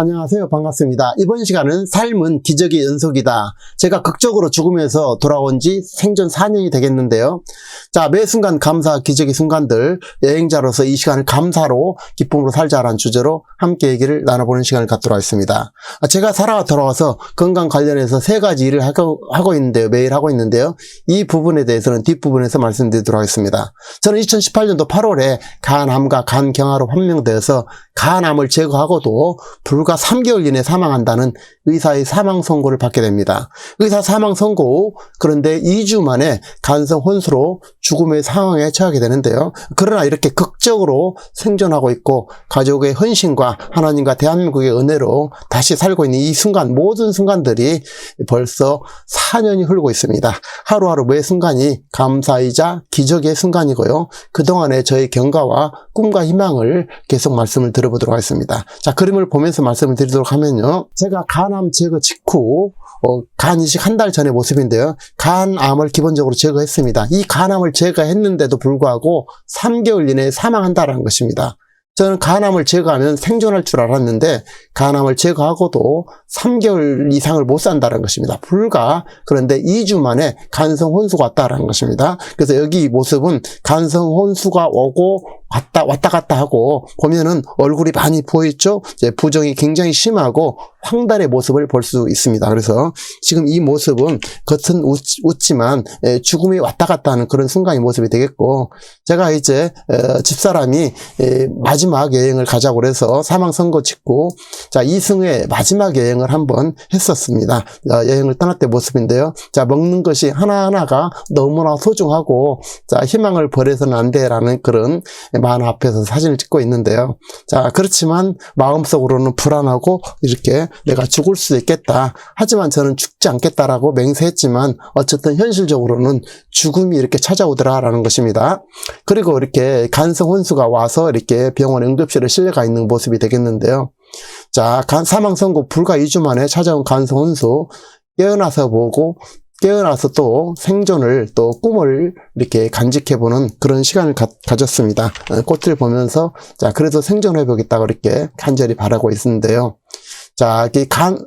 안녕하세요. 반갑습니다. 이번 시간은 삶은 기적의 연속이다. 제가 극적으로 죽으면서 돌아온 지 생존 4년이 되겠는데요. 자, 매 순간 감사 기적의 순간들 여행자로서 이 시간을 감사로 기쁨으로 살자라는 주제로 함께 얘기를 나눠보는 시간을 갖도록 하겠습니다. 아, 제가 살아 돌아와서 건강 관련해서 세 가지 일을 하고, 하고 있는데요. 매일 하고 있는데요. 이 부분에 대해서는 뒷부분에서 말씀드리도록 하겠습니다. 저는 2018년도 8월에 간암과 간경화로 판명되어서 간암을 제거하고도 불과 3개월 이내에 사망한다는 의사의 사망 선고를 받게 됩니다. 의사 사망 선고 그런데 2주 만에 간성 혼수로 죽음의 상황에 처하게 되는데요. 그러나 이렇게 극적으로 생존하고 있고 가족의 헌신과 하나님과 대한민국의 은혜로 다시 살고 있는 이 순간 모든 순간들이 벌써 4년이 흐르고 있습니다. 하루하루 매 순간이 감사이자 기적의 순간이고요. 그동안의 저의 경과와 꿈과 희망을 계속 말씀을 들어보도록 하겠습니다. 자, 그림을 보면서 말씀 을 드리도록 하면요. 제가 간암 제거 직후 어, 간 이식 한 달 전의 모습인데요. 간암을 기본적으로 제거했습니다. 이 간암을 제거했는데도 불구하고 3개월 이내에 사망한다는 것입니다. 저는 간암을 제거하면 생존할 줄 알았는데 간암을 제거하고도 3개월 이상을 못 산다는 것입니다. 불과 그런데 2주 만에 간성 혼수가 왔다는 것입니다. 그래서 여기 이 모습은 간성 혼수가 오고 왔다 왔다 갔다 하고 보면은 얼굴이 많이 보이죠. 부종이 굉장히 심하고 황달의 모습을 볼 수 있습니다. 그래서 지금 이 모습은 겉은 웃, 웃지만 에, 죽음이 왔다 갔다 하는 그런 순간의 모습이 되겠고 제가 이제 에, 집사람이 에, 마지막 여행을 가자고 그래서 사망 선고 짓고 자 이승의 마지막 여행을 한번 했었습니다. 자, 여행을 떠날 때 모습인데요. 자 먹는 것이 하나하나가 너무나 소중하고 자 희망을 버려서는 안 돼라는 그런 만화 앞에서 사진을 찍고 있는데요. 자 그렇지만 마음속으로는 불안하고 이렇게 내가 죽을 수도 있겠다. 하지만 저는 죽지 않겠다라고 맹세했지만 어쨌든 현실적으로는 죽음이 이렇게 찾아오더라라는 것입니다. 그리고 이렇게 간성 혼수가 와서 이렇게 병원 응급실에 실려가 있는 모습이 되겠는데요. 자, 간 사망 선고 불과 2주 만에 찾아온 간성 혼수 깨어나서 보고 깨어나서 또 생존을 또 꿈을 이렇게 간직해보는 그런 시간을 가, 졌습니다 꽃을 보면서 자 그래도 생존 회복했다고 이렇게 간절히 바라고 있는데요. 자, 이 간,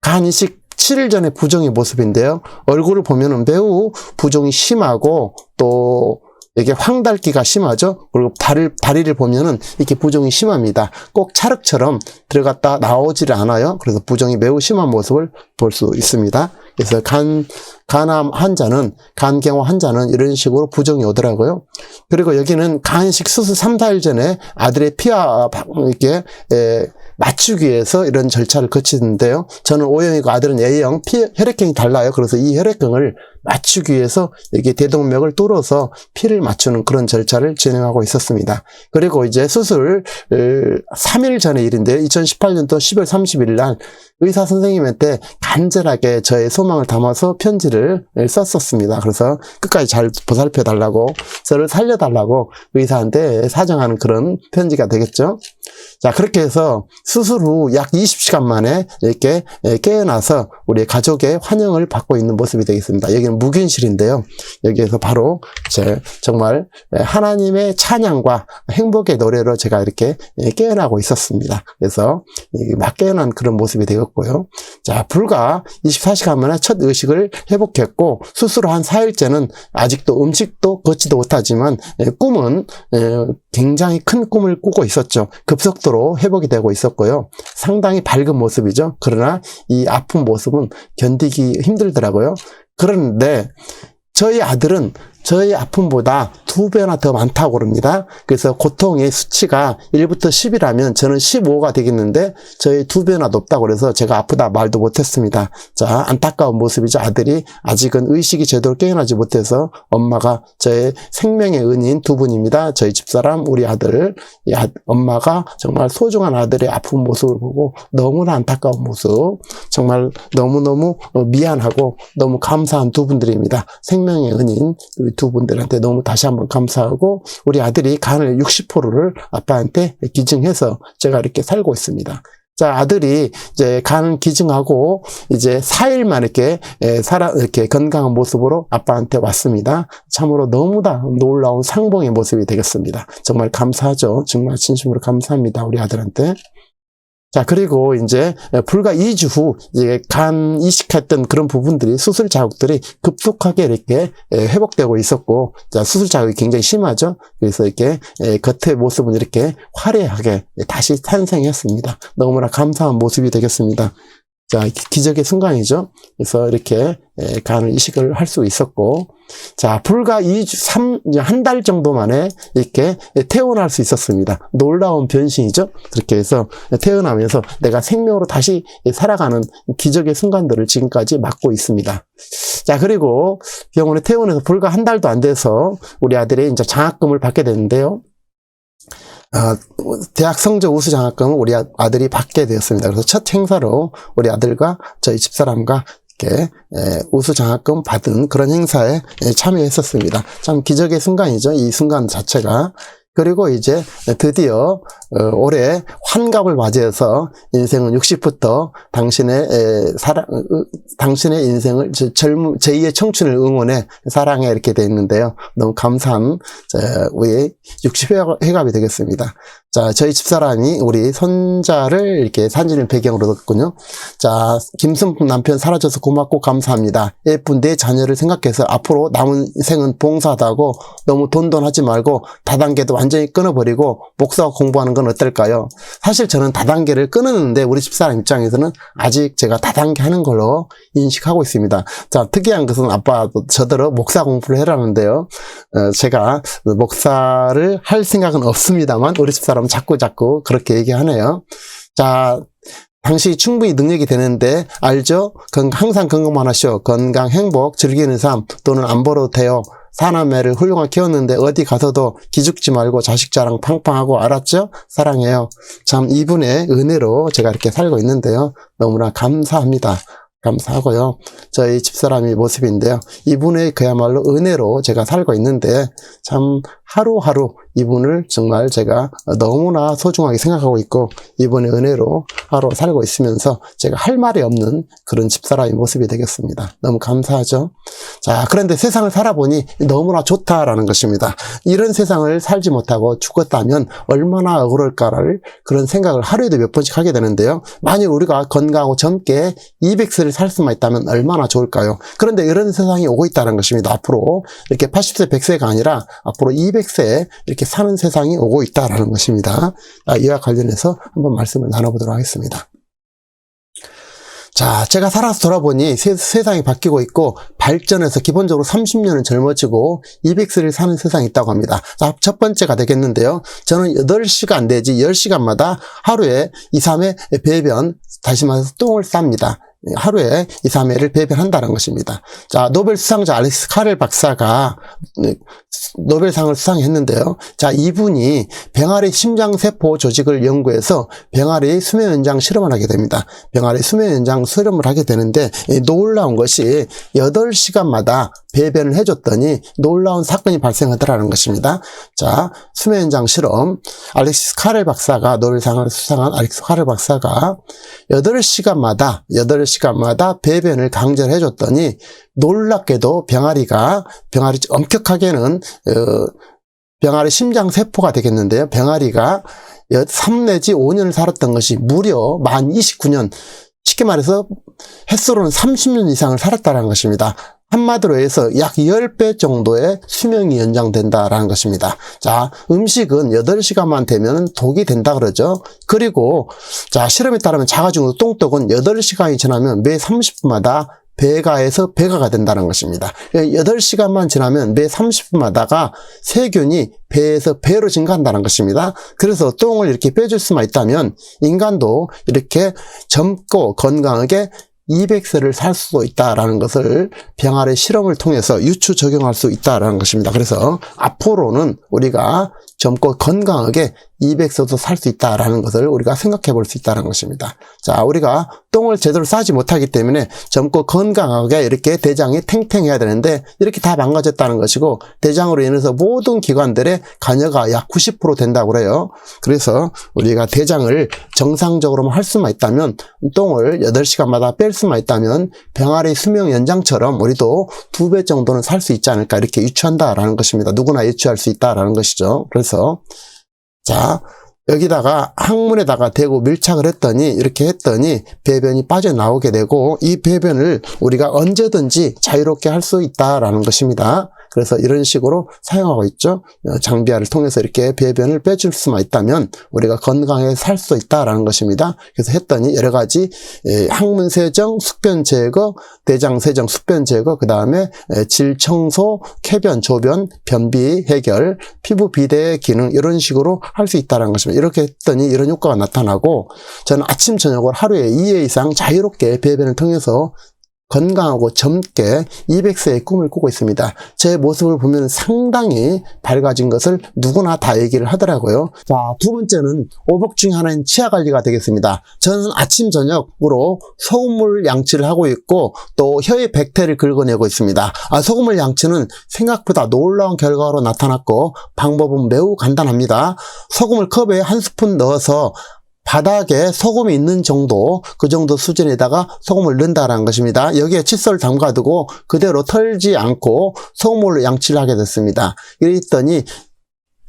간 이식 7일 전에 부종의 모습인데요. 얼굴을 보면은 매우 부종이 심하고 또 이게 황달기가 심하죠. 그리고 다리, 다리를 보면은 이렇게 부종이 심합니다. 꼭 찰흙처럼 들어갔다 나오지를 않아요. 그래서 부종이 매우 심한 모습을 볼 수 있습니다. 그래서 간, 간암 환자는, 간경화 환자는 이런 식으로 부종이 오더라고요. 그리고 여기는 간식 수술 3, 4일 전에 아들의 피와 이렇게, 에, 맞추기 위해서 이런 절차를 거치는데요. 저는 O형이고 아들은 A형, 피, 혈액형이 달라요. 그래서 이 혈액형을 맞추기 위해서 이게 대동맥을 뚫어서 피를 맞추는 그런 절차를 진행하고 있었습니다. 그리고 이제 수술 3일 전의 일인데요. 2018년도 10월 31일 날 의사 선생님한테 간절하게 저의 소망을 담아서 편지를 썼었습니다. 그래서 끝까지 잘 보살펴 달라고 저를 살려 달라고 의사한테 사정하는 그런 편지가 되겠죠. 자, 그렇게 해서 수술 후약 20시간 만에 이렇게 깨어나서 우리 가족의 환영을 받고 있는 모습이 되겠습니다. 여기는 무균실인데요. 여기에서 바로 제 정말 하나님의 찬양과 행복의 노래로 제가 이렇게 깨어나고 있었습니다. 그래서 막 깨어난 그런 모습이 되었고요. 자, 불과 24시간 만에 첫 의식을 회복했고 수술 한 4일째는 아직도 음식도 걷지도 못하지만 꿈은 굉장히 큰 꿈을 꾸고 있었죠. 급속 도로 회복이 되고 있었고요. 상당히 밝은 모습이죠. 그러나 이 아픈 모습은 견디기 힘들더라고요. 그런데 저희 아들은 저희 아픔보다 두 배나 더 많다고 그럽니다. 그래서 고통의 수치가 1부터 10이라면 저는 15가 되겠는데 저희 두 배나 높다고 그래서 제가 아프다 말도 못했습니다. 자, 안타까운 모습이죠. 아들이 아직은 의식이 제대로 깨어나지 못해서 엄마가 저의 생명의 은인 두 분입니다. 저희 집사람, 우리 아들, 이 아, 엄마가 정말 소중한 아들의 아픈 모습을 보고 너무나 안타까운 모습, 정말 너무너무 미안하고 너무 감사한 두 분들입니다. 생명의 은인 우리 두 분들한테 너무 다시 한번 감사하고 우리 아들이 간을 60%를 아빠한테 기증해서 제가 이렇게 살고 있습니다. 자, 아들이 이제 간 기증하고 이제 4일만 이렇게 살아, 이렇게 건강한 모습으로 아빠한테 왔습니다. 참으로 너무나 놀라운 상봉의 모습이 되겠습니다. 정말 감사하죠. 정말 진심으로 감사합니다. 우리 아들한테. 자, 그리고 이제 불과 2주 후, 이제 간 이식했던 그런 부분들이 수술 자국들이 급속하게 이렇게 예, 회복되고 있었고, 자, 수술 자국이 굉장히 심하죠? 그래서 이렇게 예, 겉의 모습은 이렇게 화려하게 다시 탄생했습니다. 너무나 감사한 모습이 되겠습니다. 자, 기- 기적의 순간이죠. 그래서 이렇게 예, 간을 이식을 할 수 있었고, 자, 불과 2주, 3, 한 달 정도 만에 이렇게 태어날 수 있었습니다. 놀라운 변신이죠. 그렇게 해서 태어나면서 내가 생명으로 다시 살아가는 기적의 순간들을 지금까지 맞고 있습니다. 자, 그리고 병원에 퇴원해서 불과 한 달도 안 돼서 우리 아들이 이제 장학금을 받게 되는데요. 아, 대학 성적 우수 장학금을 우리 아- 아들이 받게 되었습니다. 그래서 첫 행사로 우리 아들과 저희 집사람과 이렇게 에, 우수 장학금 받은 그런 행사에 에, 참여했었습니다. 참 기적의 순간이죠. 이 순간 자체가. 그리고 이제 드디어 어, 올해 환갑을 맞이해서 인생은 60부터 당신의 에, 사랑, 어, 당신의 인생을 저- 젊은 제2의 청춘을 응원해 사랑해 이렇게 돼 있는데요. 너무 감사한 자, 우리 60회갑이 되겠습니다. 자, 저희 집사람이 우리 손자를 이렇게 사진을 배경으로 넣었군요. 자, 김순품 남편 사라져서 고맙고 감사합니다. 예쁜 내 자녀를 생각해서 앞으로 남은 생은 봉사하다고 너무 돈돈하지 말고 다단계도 완전히 끊어버리고 목사가 공부하는 건 어떨까요? 사실 저는 다단계를 끊었는데 우리 집사람 입장에서는 아직 제가 다단계 하는 걸로 인식하고 있습니다. 자, 특이한 것은 아빠도 저더러 목사 공부를 해라는데요. 어, 제가 목사를 할 생각은 없습니다만 우리 집사람 은 자꾸 자꾸 그렇게 얘기하네요. 자, 당신이 충분히 능력이 되는데 알죠? 건 항상 건강만 하시오. 건강, 행복, 즐기는 삶 또는 안 벌어도 돼요. 사남매를 훌륭하게 키웠는데 어디 가서도 기죽지 말고 자식 자랑 팡팡하고 알았죠? 사랑해요. 참 이분의 은혜로 제가 이렇게 살고 있는데요. 너무나 감사합니다. 감사하고요. 저희 집사람의 모습인데요. 이분의 그야말로 은혜로 제가 살고 있는데 참 하루하루 이분을 정말 제가 너무나 소중하게 생각하고 있고 이분의 은혜로 하루 살고 있으면서 제가 할 말이 없는 그런 집사람의 모습이 되겠습니다. 너무 감사하죠. 자, 그런데 세상을 살아보니 너무나 좋다라는 것입니다. 이런 세상을 살지 못하고 죽었다면 얼마나 억울할까를 그런 생각을 하루에도 몇 번씩 하게 되는데요. 만일 우리가 건강하고 젊게 200세를 살 수만 있다면 얼마나 좋을까요? 그런데 이런 세상이 오고 있다는 것입니다. 앞으로 이렇게 80세, 100세가 아니라 앞으로 200세 이렇게 사는 세상이 오고 있다라는 것입니다. 아, 이와 관련해서 한번 말씀을 나눠보도록 하겠습니다. 자, 제가 살아서 돌아보니 세, 세상이 바뀌고 있고 발전해서 기본적으로 30년은 젊어지고 200세를 사는 세상이 있다고 합니다. 자, 첫 번째가 되겠는데요. 저는 8시간 내지 10시간마다 하루에 2, 3회 배변, 다시 말해서 똥을 쌉니다. 하루에 2, 3회를 배변한다는 것입니다. 자, 노벨 수상자 알렉스 카렐 박사가 네, 노벨상을 수상했는데요. 자, 이분이 병아리 심장세포 조직을 연구해서 병아리 수명 연장 실험을 하게 됩니다. 병아리 수명 연장 실험을 하게 되는데 이 놀라운 것이 8시간마다 배변을 해줬더니 놀라운 사건이 발생하더라는 것입니다. 자, 수명 연장 실험. 알렉시스 카렐 박사가 노벨 상을 수상한 알렉시스 카렐 박사가 8시간마다 8시간마다 배변을 강제를 해줬더니 놀랍게도 병아리가 병아리 엄격하게는 어, 병아리 심장 세포가 되겠는데요. 병아리가 3 내지 5년을 살았던 것이 무려 만 29년 쉽게 말해서 햇수로는 30년 이상을 살았다는 것입니다. 한마디로 해서 약 10배 정도의 수명이 연장된다라는 것입니다. 자, 음식은 8시간만 되면 독이 된다 그러죠. 그리고 자, 실험에 따르면 자가중도 똥떡은 8시간이 지나면 매 30분마다 배가에서 배가가 된다는 것입니다. 8시간만 지나면 매 30분마다가 세균이 배에서 배로 증가한다는 것입니다. 그래서 똥을 이렇게 빼줄 수만 있다면 인간도 이렇게 젊고 건강하게 200세를 살수 있다라는 것을 병아리 실험을 통해서 유추 적용할 수 있다라는 것입니다. 그래서 앞으로는 우리가 젊고 건강하게 200세도 살 수 있다라는 것을 우리가 생각해 볼 수 있다는 것입니다. 자, 우리가 똥을 제대로 싸지 못하기 때문에 젊고 건강하게 이렇게 대장이 탱탱해야 되는데 이렇게 다 망가졌다는 것이고 대장으로 인해서 모든 기관들의 간여가 약 90% 된다고 그래요. 그래서 우리가 대장을 정상적으로만 할 수만 있다면 똥을 8시간마다 뺄 수만 있다면 병아리 수명 연장처럼 우리도 두 배 정도는 살 수 있지 않을까 이렇게 유추한다라는 것입니다. 누구나 유추할 수 있다라는 것이죠. 그래서 자, 여기다가 항문에다가 대고 밀착을 했더니 이렇게 했더니 배변이 빠져나오게 되고 이 배변을 우리가 언제든지 자유롭게 할 수 있다라는 것입니다. 그래서 이런 식으로 사용하고 있죠. 어, 장비화를 통해서 이렇게 배변을 빼줄 수만 있다면 우리가 건강하게 살 수 있다라는 것입니다. 그래서 했더니 여러 가지 예, 항문 세정, 숙변 제거, 대장 세정, 숙변 제거, 그 다음에 질 청소, 쾌변, 조변, 변비 해결, 피부 비대 기능 이런 식으로 할 수 있다는 것입니다. 이렇게 했더니 이런 효과가 나타나고 저는 아침 저녁을 하루에 2회 이상 자유롭게 배변을 통해서 건강하고 젊게 200세의 꿈을 꾸고 있습니다. 제 모습을 보면 상당히 밝아진 것을 누구나 다 얘기를 하더라고요. 자, 두 번째는 오복 중에 하나인 치아 관리가 되겠습니다. 저는 아침, 저녁으로 소금물 양치를 하고 있고 또 혀의 백태를 긁어내고 있습니다. 아, 소금물 양치는 생각보다 놀라운 결과로 나타났고 방법은 매우 간단합니다. 소금을 컵에 한 스푼 넣어서 바닥에 소금이 있는 정도, 그 정도 수준에다가 소금을 넣는다라는 것입니다. 여기에 칫솔을 담가두고 그대로 털지 않고 소금물로 양치를 하게 됐습니다. 이랬더니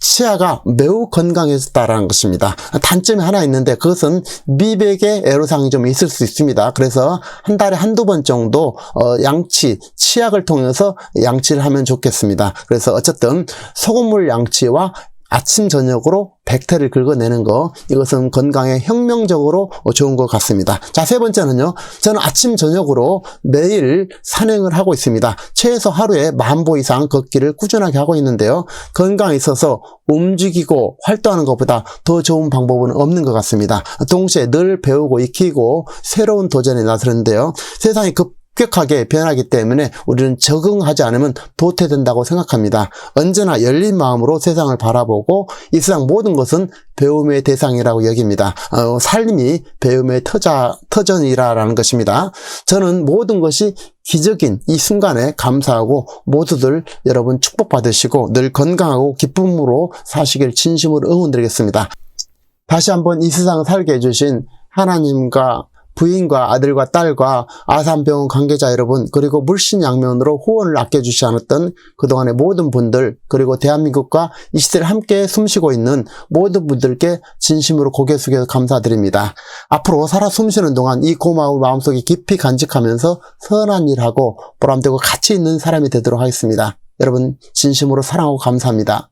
치아가 매우 건강해졌다라는 것입니다. 단점이 하나 있는데 그것은 미백의 애로사항이 좀 있을 수 있습니다. 그래서 한 달에 한두 번 정도 어, 양치, 치약을 통해서 양치를 하면 좋겠습니다. 그래서 어쨌든 소금물 양치와 아침 저녁으로 백태를 긁어내는 거 이것은 건강에 혁명적으로 좋은 것 같습니다. 자 세 번째는요. 저는 아침 저녁으로 매일 산행을 하고 있습니다. 최소 하루에 만보 이상 걷기를 꾸준하게 하고 있는데요. 건강에 있어서 움직이고 활동하는 것보다 더 좋은 방법은 없는 것 같습니다. 동시에 늘 배우고 익히고 새로운 도전에 나서는데요. 세상이 급 급격하게 변하기 때문에 우리는 적응하지 않으면 도태된다고 생각합니다. 언제나 열린 마음으로 세상을 바라보고 이 세상 모든 것은 배움의 대상이라고 여깁니다. 어, 삶이 배움의 터자, 터전이라는 것입니다. 저는 모든 것이 기적인 이 순간에 감사하고 모두들 여러분 축복받으시고 늘 건강하고 기쁨으로 사시길 진심으로 응원드리겠습니다. 다시 한번 이 세상을 살게 해주신 하나님과 부인과 아들과 딸과 아산병원 관계자 여러분 그리고 물신양면으로 후원을 아껴주시 않았던 그동안의 모든 분들 그리고 대한민국과 이 시대를 함께 숨쉬고 있는 모든 분들께 진심으로 고개 숙여서 감사드립니다. 앞으로 살아 숨쉬는 동안 이 고마움을 마음속에 깊이 간직하면서 선한 일하고 보람되고 가치 있는 사람이 되도록 하겠습니다. 여러분 진심으로 사랑하고 감사합니다.